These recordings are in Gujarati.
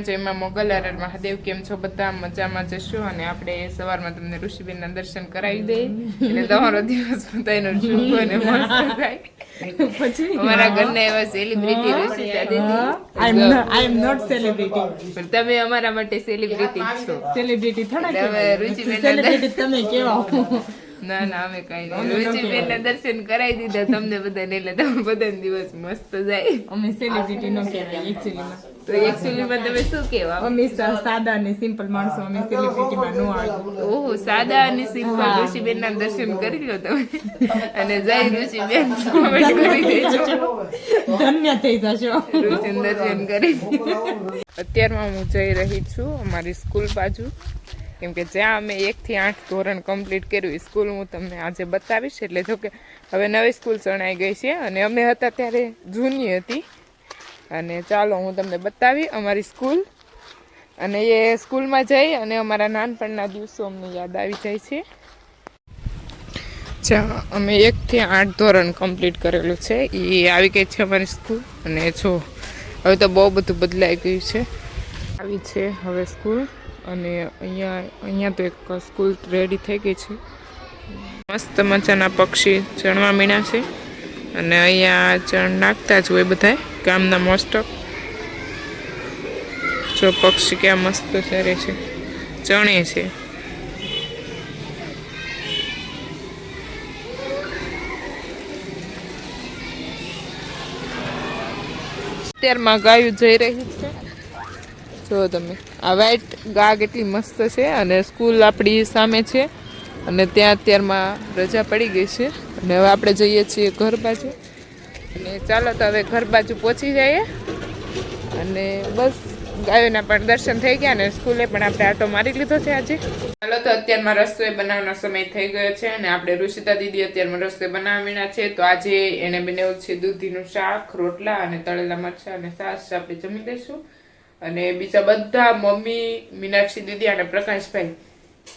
જેમાં મોગલાર મહાદેવ કેમ છો બધા? મજામાં જશો અને આપણે સવારમાં તમને ઋષિબેનના દર્શન કરાવી દઈએ. એટલે તમારો દિવસ બધાનો શુભ અને મસ્ત થાય. પછી અમારા ઘરના એવા સેલિબ્રિટી ઋષિતા દીદી. આઈ એમ નોટ સેલિબ્રિટી પણ તમે અમારા માટે સેલિબ્રિટી છો. સેલિબ્રિટી થોડા તમે સેલિબ્રિટી તમે કેવા ના ના અમે કઈ નહીં રુચિબેનના દર્શન કરાવી દીધા તમને બધાને એટલે તમે બધાને દિવસ મસ્ત જાય. અમે સેલિબ્રિટી નો કહેવાય એકચ્યુઅલીમાં તો એકચ્યુઅલીમાં તમે શું કહેવા? અમે સાદા અને સિમ્પલ માણસો અમે સેલિબ્રિટીમાં નો આવે ઓહો સાદા અને સિમ્પલ ઋષિબેન ના દર્શન કરી લો તમે. અને જય ઋષિબેન કોમેન્ટ કરી દેજો. ધન્ય થઈ જશો. ઋષિ દર્શન કરી. અત્યારમાં હું જઈ રહી છું અમારી સ્કૂલ બાજુ. કેમ કે જ્યાં અમે એકથી આઠ ધોરણ કમ્પ્લીટ કર્યું સ્કૂલ હું તમને આજે બતાવીશ. એટલે જો કે હવે નવી સ્કૂલ શણાઈ ગઈ છે અને અમે હતા ત્યારે જૂની હતી. અને ચાલો હું તમને બતાવી અમારી સ્કૂલ અને એ સ્કૂલમાં જઈ અને અમારા નાનપણના દિવસો અમને યાદ આવી જાય છે. જ્યાં અમે એકથી આઠ ધોરણ કમ્પ્લીટ કરેલું છે. એ આવી ગઈ છે અમારી સ્કૂલ અને જો, હવે તો બહુ બધું બદલાઈ ગયું છે. આવી છે હવે સ્કૂલ અને અહીંયા અહીંયા તો એક સ્કૂલ રેડી થઈ ગઈ છે. મસ્ત મજાના પક્ષી ચણવા મીણા છે. અને અહીંયા ચણ નાખતા જ હોય બધા ગામના મોસ્ટ ઓફ જો પક્ષી ક્યાં મસ્ત ચરે છે. ચણે છે. અત્યારમાં ગાયું જઈ રહી છે. જો તમે. આ વ્હાઈટ ગા કેટલી મસ્ત છે અને સ્કૂલ આપણી સામે છે અને ત્યાં અત્યારમાં રજા પડી ગઈ છે. અને હવે આપણે જઈએ છીએ ઘર બાજુ. અને ચાલો તો હવે ઘર બાજુ પહોંચી જઈએ. અને બસ ગાયોના પણ દર્શન થઈ ગયા અને સ્કૂલે પણ આપણે આટો મારી લીધો છે આજે. ચાલો તો અત્યારમાં રસોઈ બનાવવાનો સમય થઈ ગયો છે અને આપણે ઋષિતા દીદી અત્યારમાં રસોઈ બનાવીના છે. તો આજે એને બનાવ્યું છે દૂધીનું શાક, રોટલા અને તળેલા મરચાં અને સાસ આપણે જમી લઈશું. અને બીજા બધા મમ્મી, મીનાક્ષી દીદી અને પ્રકાશભાઈ.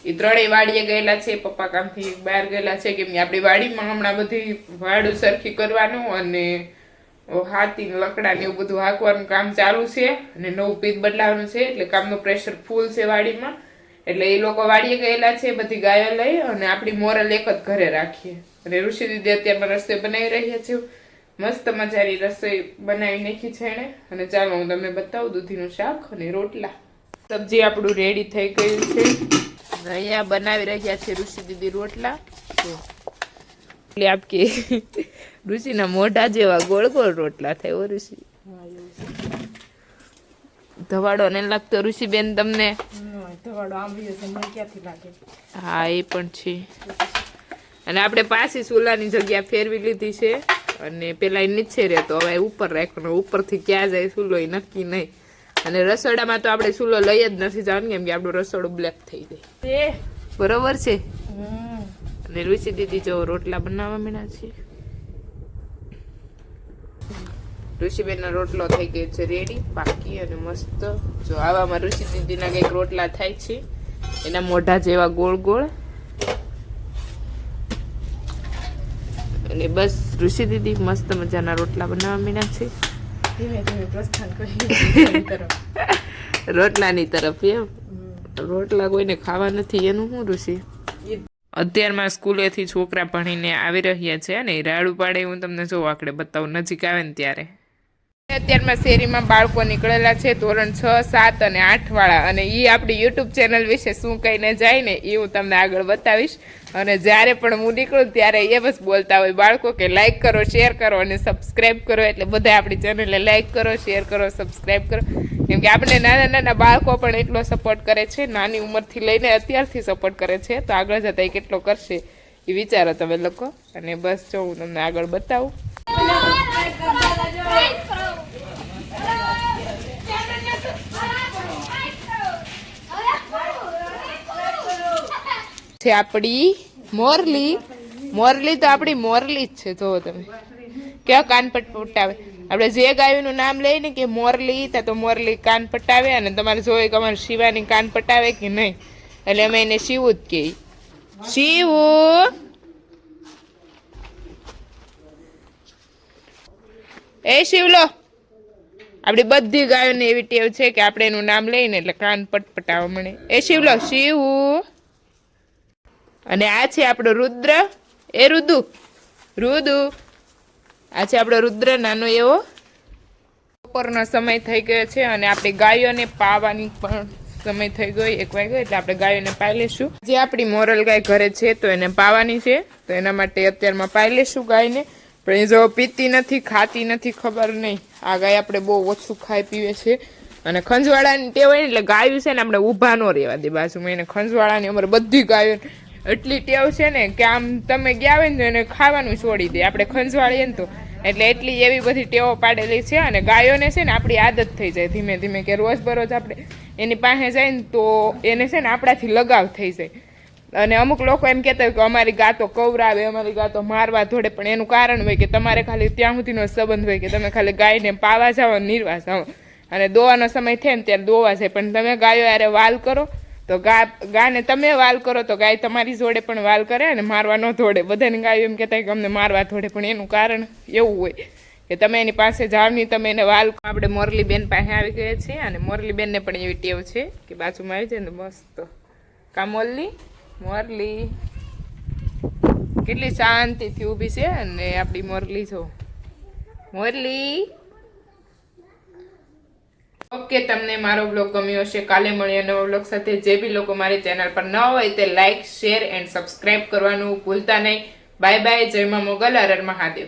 એ ત્રણેય વાડીએ ગયેલા છે, પપ્પા કામથી બહાર ગયેલા છે, કેમ કે આપણી વાડીમાં હમણાં બધી વાડું સરખી કરવાનું અને હાથી લકડા ને એવું બધું હાંકવાનું કામ ચાલુ છે અને નવું પીત બદલાવાનું છે, એટલે કામનું પ્રેશર ફૂલ છે વાડીમાં. એટલે એ લોકો વાડીએ ગયેલા છે, બધી ગાયો લઈ અને આપણી મોરલ એક જ ઘરે રાખીએ. અને ઋષિ દીદી અત્યારમાં રસ્તે બનાવી રહ્યા છે. મસ્ત મજાની રસોઈ બનાવી નાખી છે એણે. અને ચાલો હું તમને બતાવું દૂધીનું શાક અને રોટલા. સબ્જી આપણું રેડી થઈ ગયું છે. અહીંયા બનાવી રહ્યા છે ઋષિ દીદી રોટલા. આપકે ઋષિના મોઢા જેવા ગોળ ગોળ રોટલા થાય ઓ ઋષિ. ધવાડો ને લાગતો ઋષિબેન તમને? ધવાડો મને ક્યાંથી લાગે? હા એ પણ છે. અને આપણે પાછી સુલાની જગ્યા ફેરવી લીધી છે. અને પેલા એ નીચે રહેતો હવે ઉપર રાખવાનો ઉપરથી ક્યાં જાય સુલો એ નક્કી નહીં. અને રસોડામાં તો આપણે સુલો લઈ જ નથી જવાનું કેમ કે આપણું રસોડું બ્લેક થઈ જાય. બરોબર છે? અને રુચિ દીદી જો રોટલા બનાવવા માંડ્યા છે. ઋષિબેનનો રોટલો થઈ ગયો છે રેડી પાકી અને મસ્ત. જો આવામાં ઋષિ દીદીના કંઈક રોટલા થાય છે. એના મોઢા જેવા ગોળ ગોળ. અને બસ ઋષિ દીદી મસ્ત મજાના રોટલા બનાવવા મીના છે. રોટલાની તરફ. એમ. રોટલા કોઈને ખાવા નથી એનું શું ઋષિ. અત્યારમાં સ્કૂલેથી છોકરા ભણીને આવી રહ્યા છે અને રાડું પાડે હું તમને જોવા આકડે બતાવું. નજીક આવે ને ત્યારે. અત્યારમાં શેરીમાં બાળકો નીકળેલા છે, ધોરણ છ, સાત અને આઠ વાળા. અને એ આપણી યુટ્યુબ ચેનલ વિશે શું કહીને જાય ને એ હું તમને આગળ બતાવીશ. અને જ્યારે પણ હું નીકળું ત્યારે એ બસ બોલતા હોય બાળકો કે લાઇક કરો શેર કરો અને સબસ્ક્રાઈબ કરો. એટલે બધા આપણી ચેનલને લાઇક કરો શેર કરો સબસ્ક્રાઈબ કરો. કેમ કે આપણે નાના નાના બાળકો પણ એટલો સપોર્ટ કરે છે, નાની ઉંમરથી લઈને અત્યારથી સપોર્ટ કરે છે. તો આગળ જતા એ કેટલો કરશે એ વિચારો તમે લોકો. અને બસ જો હું તમને આગળ બતાવું. છે આપણી મોરલી. મોરલી તો આપણી મોરલી જ છે જુઓ તમે. કેવા કાન પટાવે આપણે જે ગાયોનું નામ લઈએ ને કે મોરલી તા તો મોરલી કાન પટાવે અને તમારે જોઈએ કે અમારે શિવાની કાન પટાવે કે નહીં. એટલે અમે એને શિવું જ કહીએ. શિવુ. એ શિવલો આપણી બધી ગાયોને એવી ટેવ છે કે આપણે એનું નામ લઈને એટલે કાન પટપટાવા મળે. એ શિવલો શિવ. અને આ છે આપણો રુદ્ર. એ રુદુ. રુદુ. આ છે આપણો રુદ્ર, નાનો એવો. બપોરનો સમય થઈ ગયો છે અને આપણે ગાયોને પાવાની પણ સમય થઈ ગયો એક વાગ્યો એટલે આપણે ગાયોને પાઈ લેશું જે આપણી મોરલ ગાય ઘરે છે તો એને પાવાની છે. તો એના માટે અત્યારમાં પાઈ લેશું ગાયને. પણ એ જો પીતી નથી, ખાતી નથી, ખબર નહીં. આ ગાય આપણે બહુ ઓછું ખાઈ પીવે છે. અને ખંજવાળાની ટેવ હોય એટલે ગાયું છે ને આપણે ઊભા ન રહેવા દે બાજુમાં. એને ખંજવાળાની અમારે બધી ગાયો એટલી ટેવ છે ને કે આમ તમે ગયા હોય ને એને ખાવાનું છોડી દે. આપણે ખંજવાળીએ ને તો. એટલે એટલી એવી બધી ટેવો પાડેલી છે અને ગાયોને છે ને આપણી આદત થઈ જાય ધીમે ધીમે કે રોજ બરોજ આપણે એની પાસે જાય ને તો એને છે ને આપણાથી લગાવ થઈ જાય. અને અમુક લોકો એમ કહેતા હોય કે અમારી ગાતો કવરાવે, અમારી ગાતો મારવા ધોડે, પણ એનું કારણ હોય કે તમારે ખાલી ત્યાં સુધીનો સંબંધ હોય કે તમે ખાલી ગાયને પાવા જાઓ નિર્વાસ નીરવા જાઓ. અને દોવાનો સમય થાય ને ત્યારે દોવા જાય. પણ તમે ગાયો યારે વાલ કરો તો ગા, ગાને તમે વાલ કરો, તો ગાય તમારી જોડે પણ વાલ કરે અને મારવા ન ધોડે. બધાને ગાયો એમ કહેતા કે અમને મારવા ધોડે, પણ એનું કારણ એવું હોય કે તમે એની પાસે જાવ નહીં, તમે એને વાલ આપણે મોરલી બેન પાસે આવી ગયા છીએ અને મોરલી બેનને પણ એવી ટેવ છે કે બાજુમાં આવી જાય ને મસ્ત. કા મોરલી? મોરલી. કેટલી શાંતિથી ઊભી છે અને આપણી મોરલી જો. મોરલી. ઓકે, તમને મારો બ્લોગ ગમ્યો હશે, કાલે મળીએ નવો બ્લોગ સાથે. જે બી લોકો મારી ચેનલ પર ન હોય તે લાઇક શેર એન્ડ સબસ્ક્રાઇબ કરવાનું ભૂલતા નહીં. બાય બાય જય મા મોગલ હર મહાદેવ.